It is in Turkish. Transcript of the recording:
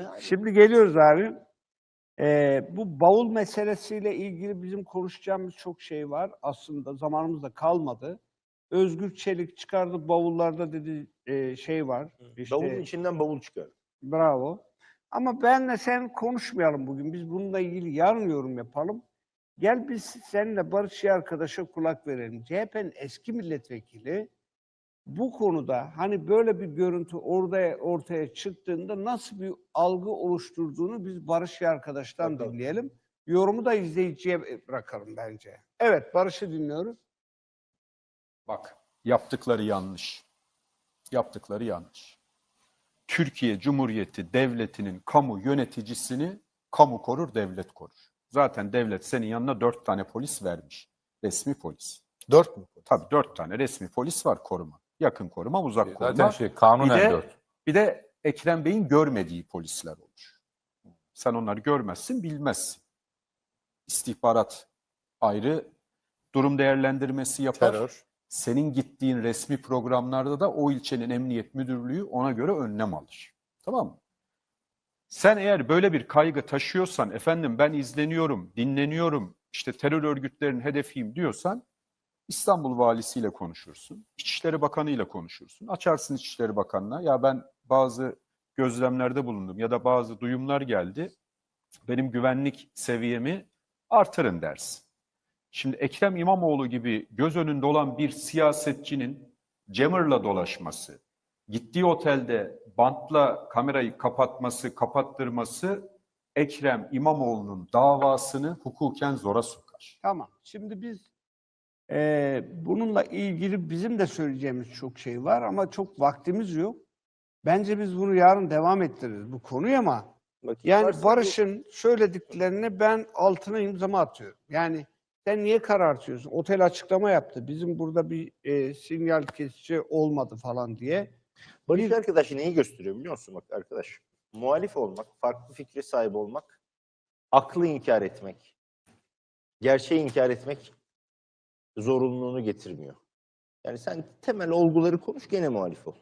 Yani. Şimdi geliyoruz abi. Ee, bu bavul meselesiyle ilgili bizim konuşacağımız çok şey var. Aslında zamanımız da kalmadı. Özgür Çelik çıkardı bavullarda dedi e, şey var. İşte, Bavulun içinden bavul çıkar. Bravo. Ama benle sen konuşmayalım bugün. Biz bununla ilgili yarın yorum yapalım. Gel biz seninle Barış arkadaşa kulak verelim. CHP'nin eski milletvekili bu konuda hani böyle bir görüntü orada ortaya çıktığında nasıl bir algı oluşturduğunu biz Barış arkadaştan Bakalım. dinleyelim. Yorumu da izleyiciye bırakalım bence. Evet Barış'ı dinliyoruz. Bak yaptıkları yanlış. Yaptıkları yanlış. Türkiye Cumhuriyeti Devleti'nin kamu yöneticisini kamu korur, devlet korur. Zaten devlet senin yanına dört tane polis vermiş. Resmi polis. Dört mü? Tabii dört tane resmi polis var koruma. Yakın koruma, uzak koruma. Zaten şey kanunen bir de. Bir de Ekrem Bey'in görmediği polisler olur. Sen onları görmezsin, bilmezsin. İstihbarat ayrı durum değerlendirmesi yapar. Terör. Senin gittiğin resmi programlarda da o ilçenin emniyet müdürlüğü ona göre önlem alır. Tamam mı? Sen eğer böyle bir kaygı taşıyorsan, efendim ben izleniyorum, dinleniyorum, işte terör örgütlerinin hedefiyim diyorsan İstanbul valisiyle konuşursun, İçişleri Bakanı ile konuşursun. Açarsın İçişleri Bakanı'na ya ben bazı gözlemlerde bulundum ya da bazı duyumlar geldi. Benim güvenlik seviyemi artırın dersin. Şimdi Ekrem İmamoğlu gibi göz önünde olan bir siyasetçinin Cemır'la dolaşması, gittiği otelde bantla kamerayı kapatması, kapattırması Ekrem İmamoğlu'nun davasını hukuken zora sokar. Tamam. Şimdi biz eee, bununla ilgili bizim de söyleyeceğimiz çok şey var ama çok vaktimiz yok. Bence biz bunu yarın devam ettiririz bu konuyu ama Vakit yani varsa Barış'ın söylediklerini ben altına imzama atıyorum. Yani sen niye karartıyorsun? Otel açıklama yaptı. Bizim burada bir eee, sinyal kesici olmadı falan diye. bu- Barış bir- arkadaş neyi gösteriyor biliyor musun bak arkadaş? Muhalif olmak, farklı fikre sahip olmak, aklı inkar etmek, gerçeği inkar etmek zorunluluğunu getirmiyor. Yani sen temel olguları konuş gene muhalif ol.